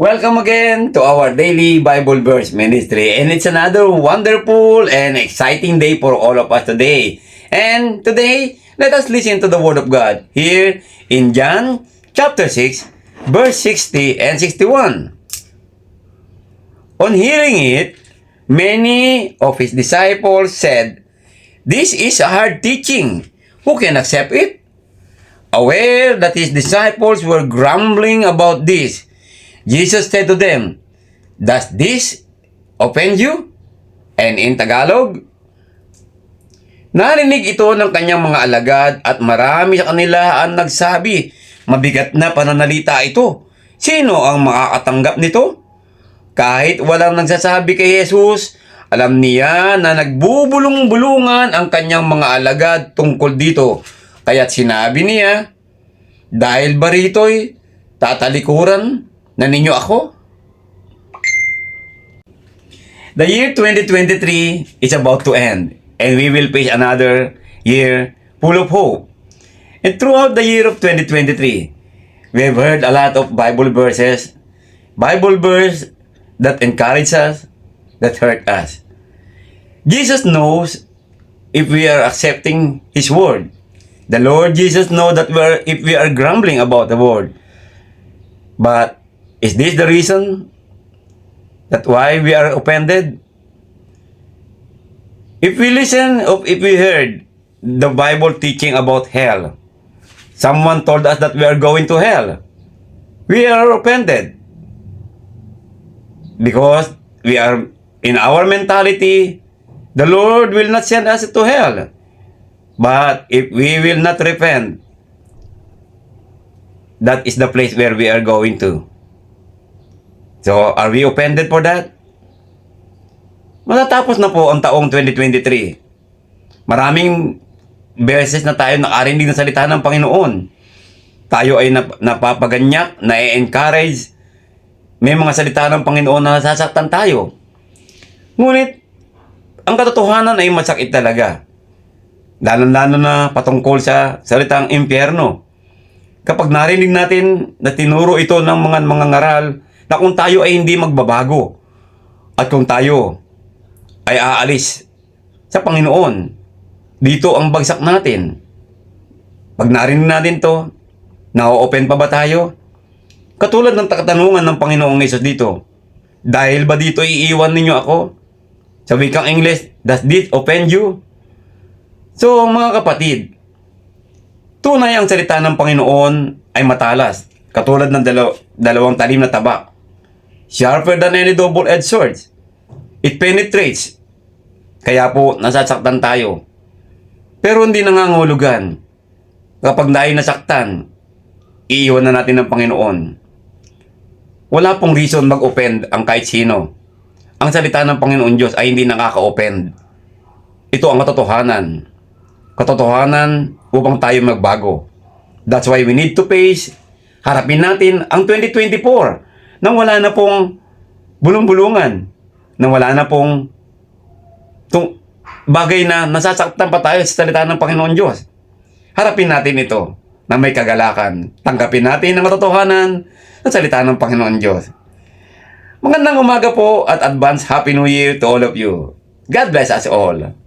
Welcome again to our daily Bible verse ministry and it's another wonderful and exciting day for all of us today. And today, let us listen to the word of God here in John chapter 6 verse 60 and 61. On hearing it, many of his disciples said, This is a hard teaching. Who can accept it? Aware that his disciples were grumbling about this, Jesus said to them, Does this offend you? And in Tagalog, Narinig ito ng kanyang mga alagad at marami sa kanila ang nagsabi, mabigat na pananalita ito. Sino ang makakatanggap nito? Kahit walang nagsasabi kay Jesus, alam niya na nagbubulong-bulungan ang kanyang mga alagad tungkol dito. Kaya't sinabi niya, dahil ba rito'y tatalikuran na ninyo ako? The year 2023 is about to end and we will face another year full of hope. And throughout the year of 2023, we have heard a lot of Bible verses, Bible verse that encourage us, that hurt us. Jesus knows if we are accepting His word. The Lord Jesus knows that we are, if we are grumbling about the word. But is this the reason that why we are offended? If we listen, if we heard the Bible teaching about hell, someone told us that we are going to hell, we are offended. Because we are, in our mentality, the Lord will not send us to hell. But if we will not repent, that is the place where we are going to. So, are we offended for that? Matatapos na po ang taong 2023. Maraming beses na tayo nakarinig ng salita ng Panginoon. Tayo ay nap- napapaganyak, na-encourage. May mga salita ng Panginoon na nasasaktan tayo. Ngunit, ang katotohanan ay masakit talaga. Lalo-lalo na patungkol sa salitang impyerno. Kapag narinig natin na tinuro ito ng mga mga ngaral na kung tayo ay hindi magbabago at kung tayo ay aalis sa Panginoon, dito ang bagsak natin. Pag narinig natin to, na-open pa ba tayo? Katulad ng katanungan ng Panginoong Yesus dito, dahil ba dito iiwan ninyo ako? Sa wikang English, does this offend you? So, mga kapatid, tunay ang salita ng Panginoon ay matalas, katulad ng dalaw- dalawang talim na tabak. Sharper than any double-edged sword. It penetrates. Kaya po, nasasaktan tayo. Pero hindi nangangulugan. Kapag tayo nasaktan, iiwan na natin ng Panginoon. Wala pong reason mag-offend ang kahit sino. Ang salita ng Panginoon Diyos ay hindi nakaka-offend. Ito ang katotohanan. Katotohanan upang tayo magbago. That's why we need to face, harapin natin ang 2024 nang wala na pong bulong-bulungan, nang wala na pong tung bagay na nasasaktan pa tayo sa salita ng Panginoon Diyos. Harapin natin ito na may kagalakan. Tanggapin natin ang katotohanan ng salita ng Panginoon Diyos. Magandang umaga po at advance Happy New Year to all of you. God bless us all.